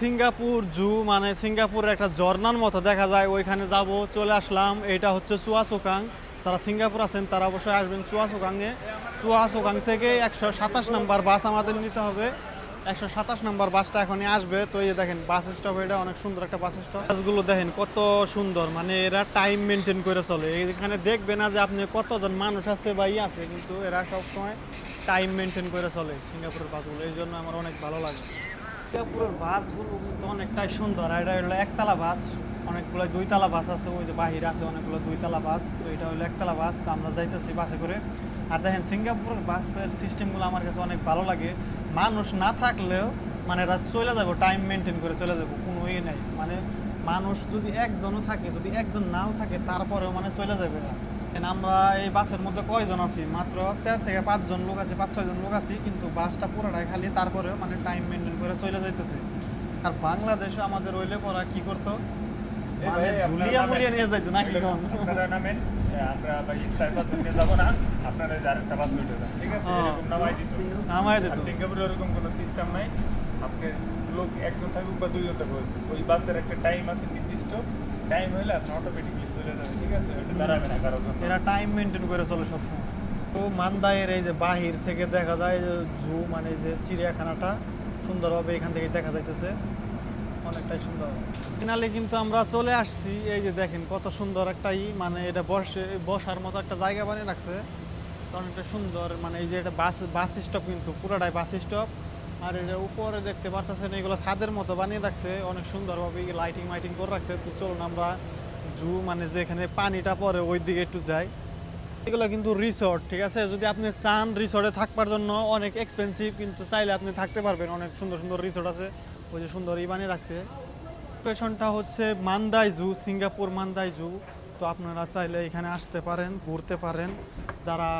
Singapore জু মানে সিঙ্গাপুরের একটা ঝর্ণার মতো দেখা যায়, ওইখানে যাব, চলে আসলাম। এটা হচ্ছে চুয়াচোকাং। যারা সিঙ্গাপুর আছেন, তারা অবশ্যই আসবেন চুয়াচোকাংয়ে। চুয়াচোকাং থেকে একশো সাতাশ নাম্বার বাস আমাদের নিতে হবে। একশো সাতাশ নাম্বার বাসটা এখনই আসবে। তো এই দেখেন, বাস স্টপ এটা অনেক সুন্দর একটা বাস স্টপ বাসগুলো দেখেন, কত সুন্দর। মানে এরা টাইম মেনটেন করে চলে। এখানে দেখবে না যে আপনি কতজন মানুষ আছে বা ই আছে, কিন্তু এরা সবসময় টাইম মেনটেন করে চলে সিঙ্গাপুরের বাসগুলো। এই জন্য আমার অনেক ভালো লাগে। সিঙ্গাপুরের বাসগুলো কিন্তু অনেকটাই সুন্দর, আর এটা হলো একতলা বাস, অনেকগুলো দুইতলা বাস আছে, ওই যে বাহিরে আছে অনেকগুলো দুইতলা বাস, তো এটা হলো একতলা বাস, তো আমরা যাইতেছি বাসে করে। আর দেখেন সিঙ্গাপুরের বাসের সিস্টেমগুলো আমার কাছে অনেক ভালো লাগে। মানুষ না থাকলেও মানে এরা চলে যাব টাইম মেনটেন করে চলে যাব কোনো ইয়ে নেই। মানে মানুষ যদি একজনও থাকে, যদি একজন নাও থাকে, তারপরেও মানে চলে যাবে। আমরা এই বাসের মধ্যে কয়জন আছি? মাত্র চার থেকে পাঁচজন লোক আছি পাঁচ ছয়জন লোক আছি কিন্তু বাসটা পুরোটাই খালি তারপরে মানে টাইম মেনটেন করে চলে যাইতেছে। আর বাংলাদেশে আমাদের ওইলে পড়া কি করতো? মানে ঝুলিয়া নামেন। নিয়ে যাইতো নাকি কম আপনারা নামেন আমরা ভাই চার পাঁচজন নিয়ে যাব না আপনারা বাস উঠে যান ঠিক আছে। এরকম নামাই দিত। নামাই দিত। সিঙ্গাপুরে ওরকম কোনো সিস্টেম নাই। লোক একজন থাকুক বা দুইজন থাকুক ওই বাসের একটা টাইম আছে নির্দিষ্ট। টাইম হলে আপনি অটোমেটিকলি চলে যাবেন ঠিক আছে? ওটা দাঁড়াবে না কারোর এরা টাইম মেনটেন করে চলে সবসময়। তো মান্দায়ের এই যে বাহির থেকে দেখা যায় যে জু মানে যে চিড়িয়াখানাটা সুন্দরভাবে এখান থেকে দেখা যাইতেছে। অনেকটাই সুন্দর। ফিনালে কিন্তু আমরা চলে আসছি, এই যে দেখেন কত সুন্দর একটা ই মানে এটা বসে, বসার মতো একটা জায়গা বানিয়ে রাখছে। অনেকটা সুন্দর মানে এই যে এটা বাস বাস স্টপ কিন্তু, পুরোটাই বাস স্টপ আর এটা উপরে দেখতে পারতেছেন, এগুলো ছাদের মতো বানিয়ে রাখছে, অনেক সুন্দরভাবে লাইটিং মাইটিং করে রাখছে। তো চলুন আমরা জু মানে যেখানে পানিটা পরে ওই দিকে একটু যাই। এগুলো কিন্তু রিসর্ট ঠিক আছে? যদি আপনি চান রিসর্টে থাকবার জন্য, অনেক এক্সপেন্সিভ কিন্তু চাইলে আপনি থাকতে পারবেন। অনেক সুন্দর সুন্দর রিসর্ট আছে, ওই যে সুন্দর ই বানিয়ে রাখছে। লোকেশনটা হচ্ছে Mandai zoo, Singapore Mandai zoo. তো আপনারা চাইলে এখানে আসতে পারেন, ঘুরতে পারেন। যারা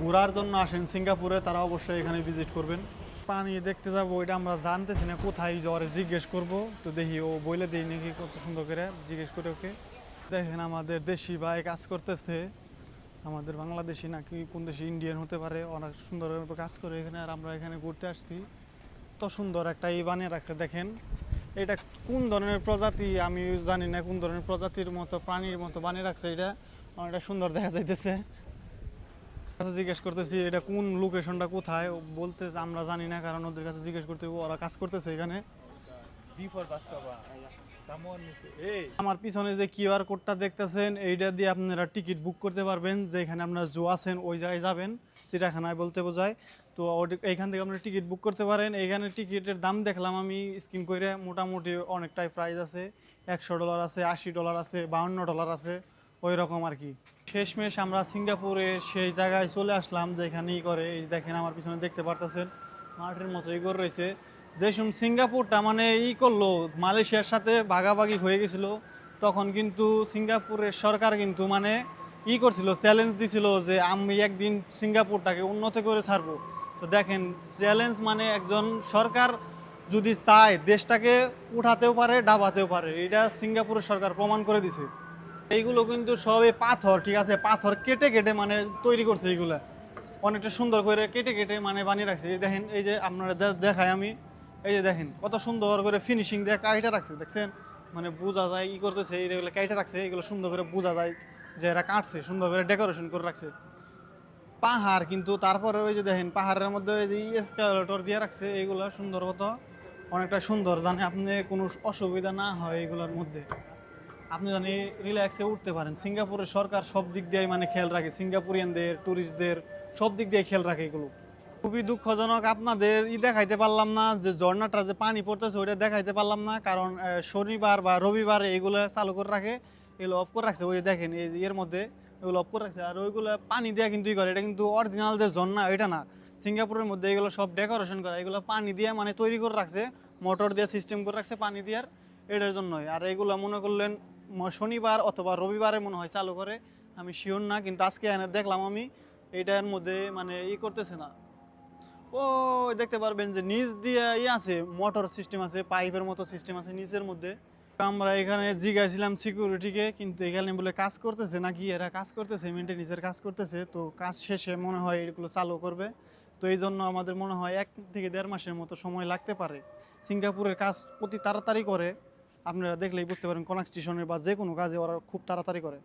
ঘোরার জন্য আসেন সিঙ্গাপুরে, তারা অবশ্যই এখানে ভিজিট করবেন। পানি দেখতে যাব ওইটা আমরা জানতেছি না, কোথায় জ্বরে জিজ্ঞেস করব। তো দেখি, ও বইলে দিই নাকি কত সুন্দর করে জিজ্ঞেস করে ওকে। দেখেন আমাদের দেশি ভাই কাজ করতেছে। আমাদের বাংলাদেশি নাকি কোন দেশি ইন্ডিয়ান হতে পারে অনেক সুন্দরভাবে কাজ করে এখানে, আর আমরা এখানে ঘুরতে আসছি। তো সুন্দর একটা ই বানিয়ে রাখছে, দেখেন। এটা কোন ধরনের প্রজাতি, আমি জানি না কোন ধরনের প্রজাতির মতো, প্রাণীর মতো বানিয়ে রাখছে এটা। অনেকটা সুন্দর দেখা যাইতেছে। জিজ্ঞেস করতেছি এটা কোন লোকেশনটা কোথায়? ও বলতেছে আমরা জানি না কারণ ওদের কাছে জিজ্ঞেস করতে ওরা কাজ করতেছে এখানে। বি ফর বাস এই আমার পিছনে যে কিউআর কোডটা দেখতেছেন এইটা দিয়ে আপনারা টিকিট বুক করতে পারবেন যেখানে আপনারা জো আছেন ওই জায়গায় যাবেন চিড়িয়াখানায় বলতে বোঝায়। তো এইখান থেকে আপনারা টিকিট বুক করতে পারেন। এইখানে টিকিটের দাম দেখলাম আমি স্কিম করে মোটামুটি অনেকটাই প্রাইস আছে। একশো ডলার আছে আশি ডলার আছে বাউন্ন ডলার আছে। ওই রকম আর কি শেষমেশ আমরা সিঙ্গাপুরে সেই জায়গায় চলে আসলাম যেখানে ই করে। এই দেখেন আমার পিছনে দেখতে পারতেছেন, মাঠের মতো ই করে রয়েছে। যে সময় সিঙ্গাপুরটা মানে ই করল, মালয়েশিয়ার সাথে ভাগাভাগি হয়ে গেছিল, তখন কিন্তু সিঙ্গাপুরের সরকার কিন্তু মানে ই করছিল চ্যালেঞ্জ দিছিল যে আমি একদিন সিঙ্গাপুরটাকে উন্নত করে ছাড়বো। তো দেখেন চ্যালেঞ্জ মানে একজন সরকার যদি চায় দেশটাকে উঠাতেও পারে, ডাবাতেও পারে। এটা সিঙ্গাপুরের সরকার প্রমাণ করে দিছে। এইগুলো কিন্তু সবই পাথর, ঠিক আছে? পাথর কেটে কেটে মানে তৈরি করছে এইগুলা। অনেকটা সুন্দর করে কেটে কেটে মানে বানিয়ে রাখছে। এই দেখেন, এই যে আপনারা দেখায় আমি। এই যে দেখেন, কত সুন্দর করে ফিনিশিং দিয়ে কাইটা রাখছে, দেখছেন? মানে বোঝা যায় ই করতেছে এইগুলো কাইটা রাখছে, এগুলো সুন্দর করে বোঝা যায় যে এরা কাটছে, সুন্দর করে ডেকোরেশন করে রাখছে। পাহাড় কিন্তু তারপরে ওই যে দেখেন, পাহাড়ের মধ্যে ওই যে এসকালেটর দিয়ে রাখছে, এইগুলো সুন্দর মতো অনেকটা সুন্দর, জানে আপনি কোনো অসুবিধা না হয় এগুলোর মধ্যে। আপনি জানি রিল্যাক্সে উঠতে পারেন। সিঙ্গাপুরের সরকার সব দিক দিয়ে মানে খেয়াল রাখে। সিঙ্গাপুরিয়ানদের ট্যুরিস্টদের সব দিক দিয়ে খেয়াল রাখে এগুলো। খুবই দুঃখজনক আপনাদের, ই দেখাইতে পারলাম না, যে ঝর্ণাটা যে পানি পড়তেছে, ওইটা দেখাইতে পারলাম না, কারণ শনিবার বা রবিবার এগুলো চালু করে রাখে, এগুলো অফ করে রাখছে। ওই দেখেন, এই এর মধ্যে এগুলো অফ করে রাখছে। আর ওইগুলো পানি দেওয়া কিন্তু ই করে, এটা কিন্তু অরিজিনাল যে ঝর্ণা, এটা না। সিঙ্গাপুরের মধ্যে এগুলো সব ডেকোরেশন করা, এগুলো পানি দিয়ে মানে তৈরি করে রাখছে, মোটর দিয়ে সিস্টেম করে রাখছে পানি দেওয়ার, এটার জন্যই। আর এগুলো মনে করলেন শনিবার অথবা রবিবারে মনে হয় চালু করে, আমি শিওর না, কিন্তু আজকে এনে দেখলাম আমি, এইটার মধ্যে মানে ই করতেছে না। ও দেখতে পারবেন যে নিচ দিয়ে ই আছে মোটর সিস্টেম আছে পাইপের মতো সিস্টেম আছে নিচের মধ্যে। আমরা এখানে জিগাইছিলাম সিকিউরিটিকে কিন্তু এখানে বলে কাজ করতেছে নাকি? এরা কাজ করতেছে মেনটেন্যান্সের কাজ করতেছে, তো কাজ শেষে মনে হয় এগুলো চালু করবে। তো এই জন্য আমাদের মনে হয় এক থেকে দেড় মাসের মতো সময় লাগতে পারে। সিঙ্গাপুরের কাজ অতি তাড়াতাড়ি করে। আপনারা দেখলেই বুঝতে পারেন কনস্ট্রাকশনের বা যে কোনো কাজে ওরা খুব তাড়াতাড়ি করে।